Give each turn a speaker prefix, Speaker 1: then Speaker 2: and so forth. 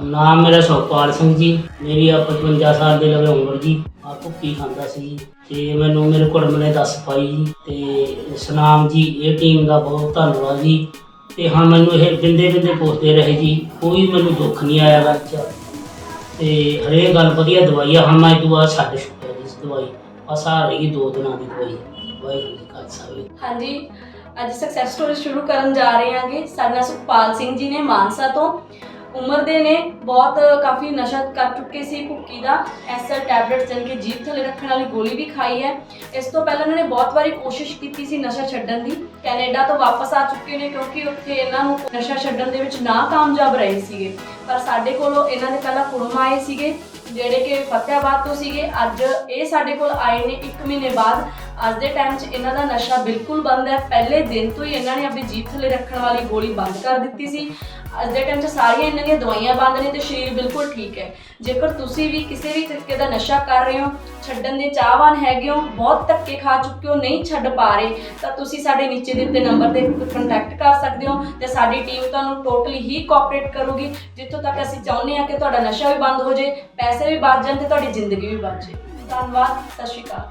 Speaker 1: ਨਾਮ ਮੇਰਾ ਸੁਖਪਾਲ ਸਿੰਘ ਜੀ। ਮੇਰੀ ਆ 55 ਸਾਲ ਦੇ ਲਵੇ ਉਮਰ ਜੀ। ਆ ਭੁੱਕੀ ਖਾਂਦਾ ਸੀ ਤੇ ਮੈਨੂੰ ਮੇਰੇ ਕੁੜਮ ਨੇ ਦੱਸ ਪਾਈ ਜੀ। ਤੇ ਸਨਾਮ ਜੀ, ਇਹ ਟੀਮ ਦਾ ਬਹੁਤ ਧੰਨਵਾਦ ਜੀ। ਤੇ ਹਾਂ, ਮੈਨੂੰ ਇਹ ਬਿੰਦੇ ਬਿੰਦੇ ਪੁੱਛਦੇ ਰਹੇ ਜੀ। ਕੋਈ ਮੈਨੂੰ ਦੁੱਖ ਨਹੀਂ ਆਇਆ ਗੱਲ ਤੇ ਹਰੇਕ ਗੱਲ ਵਧੀਆ ਦਵਾਈ ਆ। ਹਾਂ, ਮੈਂ ਦੁਆ ਛੱਡ ਚੁੱਕਿਆ ਇਸ ਦਵਾਈ। ਬਸ ਆ ਰਹੀ ਦੋ ਦਿਨਾਂ ਦੀ ਦਵਾਈ। ਵਾਹਿਗੁਰੂ ਜੀ ਕਾ ਖਾਲਸਾ
Speaker 2: ਹਾਂਜੀ, ਅੱਜ ਸਕਸੈਸ ਸਟੋਰੀ ਸ਼ੁਰੂ ਕਰਨ ਜਾ ਰਹੇ ਹਾਂਗੇ। ਸਾਡੇ ਨਾਲ ਸੁਖਪਾਲ ਸਿੰਘ ਜੀ ਨੇ ਮਾਨਸਾ ਤੋਂ। ਉਮਰ ਦੇ ਨੇ, ਬਹੁਤ ਕਾਫੀ ਨਸ਼ਾ ਕਰ ਚੁੱਕੇ ਸੀ ਭੁੱਕੀ ਦਾ। ਐਸਐਲ ਟੈਬਲੇਟ ਜਾਣੀ ਕਿ ਜੀਭ ਥੱਲੇ ਰੱਖਣ ਵਾਲੀ ਗੋਲੀ ਵੀ ਖਾਈ ਹੈ। ਇਸ ਤੋਂ ਪਹਿਲਾਂ ਇਹਨਾਂ ਨੇ ਬਹੁਤ ਵਾਰੀ ਕੋਸ਼ਿਸ਼ ਕੀਤੀ ਸੀ ਨਸ਼ਾ ਛੱਡਣ ਦੀ। ਕੈਨੇਡਾ ਤੋਂ ਵਾਪਸ ਆ ਚੁੱਕੇ ਨੇ ਕਿਉਂਕਿ ਉੱਥੇ ਇਹਨਾਂ ਨੂੰ ਨਸ਼ਾ ਛੱਡਣ ਦੇ ਵਿੱਚ ਨਾ ਕਾਮਯਾਬ ਰਹੇ ਸੀਗੇ। ਪਰ ਸਾਡੇ ਕੋਲੋਂ ਇਹਨਾਂ ਦੇ ਪਹਿਲਾਂ ਕੁੜਮ ਆਏ ਸੀਗੇ, ਜਿਹੜੇ ਕਿ ਫਤਿਆਬਾਦ ਤੋਂ ਸੀਗੇ। ਅੱਜ ਇਹ ਸਾਡੇ ਕੋਲ ਆਏ ਨੇ 1 ਮਹੀਨੇ ਬਾਅਦ। ਅੱਜ ਦੇ ਟਾਈਮ 'ਚ ਇਹਨਾਂ ਦਾ ਨਸ਼ਾ ਬਿਲਕੁਲ ਬੰਦ ਹੈ। ਪਹਿਲੇ ਦਿਨ ਤੋਂ ਹੀ ਇਹਨਾਂ ਨੇ ਆਪਣੀ ਜੀਭ ਥੱਲੇ ਰੱਖਣ ਵਾਲੀ ਗੋਲੀ ਬੰਦ ਕਰ ਦਿੱਤੀ ਸੀ। ਅੱਜ ਦੇ ਟਾਈਮ 'ਚ ਸਾਰੀਆਂ ਇਹਨਾਂ ਦੀਆਂ ਦਵਾਈਆਂ ਬੰਦ ਨੇ ਤੇ ਸਰੀਰ ਬਿਲਕੁਲ ਠੀਕ ਹੈ। ਜੇਕਰ ਤੁਸੀਂ ਵੀ ਕਿਸੇ ਵੀ ਤਰੀਕੇ ਦਾ ਨਸ਼ਾ ਕਰ ਰਹੇ ਹੋ, ਛੱਡਣ ਦੇ ਚਾਹਵਾਨ ਹੈਗੇ ਹੋ, ਬਹੁਤ ਧੱਕੇ ਖਾ ਚੁੱਕੇ ਹੋ, ਨਹੀਂ ਛੱਡ ਪਾ ਰਹੇ, ਤਾਂ ਤੁਸੀਂ ਸਾਡੇ ਨੀਚੇ ਦਿੱਤੇ ਨੰਬਰ ਤੇ ਕੰਟੈਕਟ ਕਰ ਸਕਦੇ ਹੋ ਤੇ ਸਾਡੀ ਟੀਮ ਤੁਹਾਨੂੰ ਟੋਟਲੀ ਹੀ ਕੋਆਪਰੇਟ ਕਰੂਗੀ। ਜਿੱਥੋਂ ਤੱਕ ਅਸੀਂ ਚਾਹੁੰਦੇ ਹਾਂ ਕਿ ਤੁਹਾਡਾ ਨਸ਼ਾ ਵੀ ਬੰਦ ਹੋ ਜੇ ਪੈਸੇ ਵੀ ਬਚ ਜਾਣ ਤੇ ਤੁਹਾਡੀ ਜ਼ਿੰਦਗੀ ਵੀ ਬਚ ਜੇ ਧੰਨਵਾਦ, ਸਤਿ ਸ਼੍ਰੀ ਅਕਾਲ।